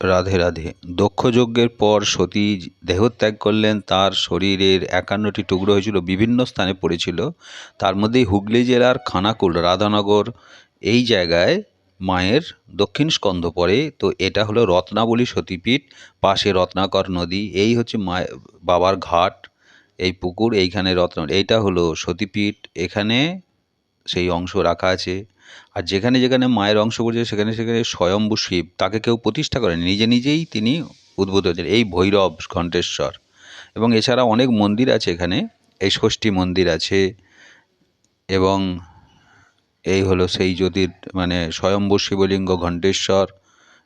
রাধে রাধে। দক্ষ যজ্ঞের পর সতী দেহত্যাগ করলেন, তার শরীরের একান্নটি টুকরো হয়েছিল, বিভিন্ন স্থানে পড়েছিল। তার মধ্যেই হুগলি জেলার খানাকুল, রাধানগর, এই জায়গায় মায়ের দক্ষিণ স্কন্ধ পড়ে। তো এটা হলো রত্নাবলী সতীপীঠ, পাশে রত্নাকর নদী, এই হচ্ছে মায়ের বাবার ঘাট, এই পুকুর, এইখানে রত্ন, এইটা হলো সতীপীঠ। এখানে সেই অংশ রাখা আছে। আর যেখানে যেখানে মায়ের অংশ পড়ছে সেখানে সেখানে স্বয়ম্ভু শিব। তাকে কেউ প্রতিষ্ঠা করেন। নিজে নিজেই তিনি উদ্ভূত হয়েছেন, এই ভৈরব ঘণ্টেশ্বর। এবং এছাড়া অনেক মন্দির আছে এখানে এই ষষ্ঠী মন্দির আছে, এবং এই হলো সেই জ্যোতির মানে স্বয়ম্ভু শিবলিঙ্গ ঘণ্টেশ্বর,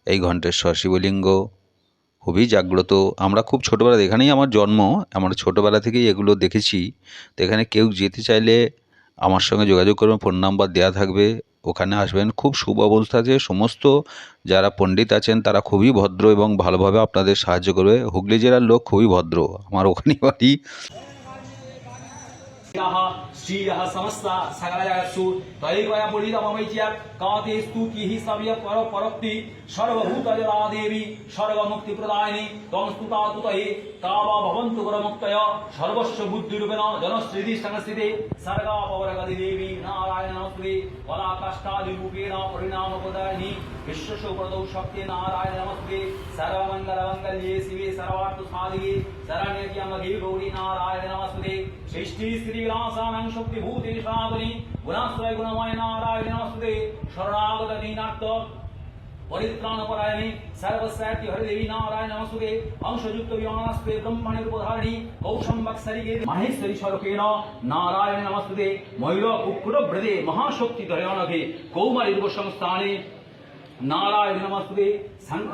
এই ঘণ্টেশ্বর শিবলিঙ্গ খুবই জাগ্রত। আমরা খুব ছোটোবেলা এখানেই আমার জন্ম, আমরা ছোটোবেলা থেকেই এগুলো দেখেছি। তো এখানে কেউ যেতে চাইলে আমার সঙ্গে যোগাযোগ করবেন, ফোন নাম্বার দেওয়া থাকবে। ওখানে আসবেন। খুব শুভ অবস্থা যে সমস্ত যারা পণ্ডিত আছেন, তারা খুবই ভদ্র এবং ভালোভাবে আপনাদের সাহায্য করবে। হুগলি জেলার লোক খুবই ভদ্র। আমার ওখানে বাড়ি। श्रियः समस्ता सकलजगत्सु तैकया पुरीतममैच्या काते स्तुतिः सव्य पर परोक्ति सर्वभूतजला देवी सर्वमुक्तिप्रदायिनी त्वं स्तुता तुतये तावा भवन्तु गुरमुक्तय सर्वस्व बुद्धिरूपेण जनश्रीति संस्थिते सर्गा पवरगति देवी नारायण नमस्ते पराकाष्ठादिरूपेण परिणामप्रदायिनी विश्वशोप्रदौ शक्ति नारायण नमस्ते सर्वमङ्गलमङ्गल्ये शिवे सर्वार्थसाधिके शरण्यज्ञमगे गौरी नारायण नमस्ते सृष्टि श्रीविलासानां লীলাসানাং শক্তিভূতে সাবলী গুণাশ্রয় গুণময় নারায়ণ নমস্তে শরণাগত দীনার্থ পরিত্রাণপরায়ণে সর্বস্যাতি হরিদেবী নারায়ণ নমস্তে অংশযুক্ত বিমানাস্তে ব্রহ্মণের উপধারণী কৌশম্বৎসরিগে মাহেশ্বরী স্বরূপেণ নারায়ণ নমস্তে ময়ূর মহাশক্তি ধরে অনঘে কৌমারী নারায়ণ নমস্তে শঙ্খ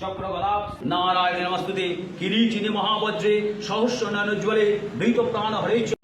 চক্রগলা নারায়ণ নমস্তুতে কিরিচিনি মহাবজ্রে সহস্র নয়নজ্বলে মৃত প্রাণ হরে চ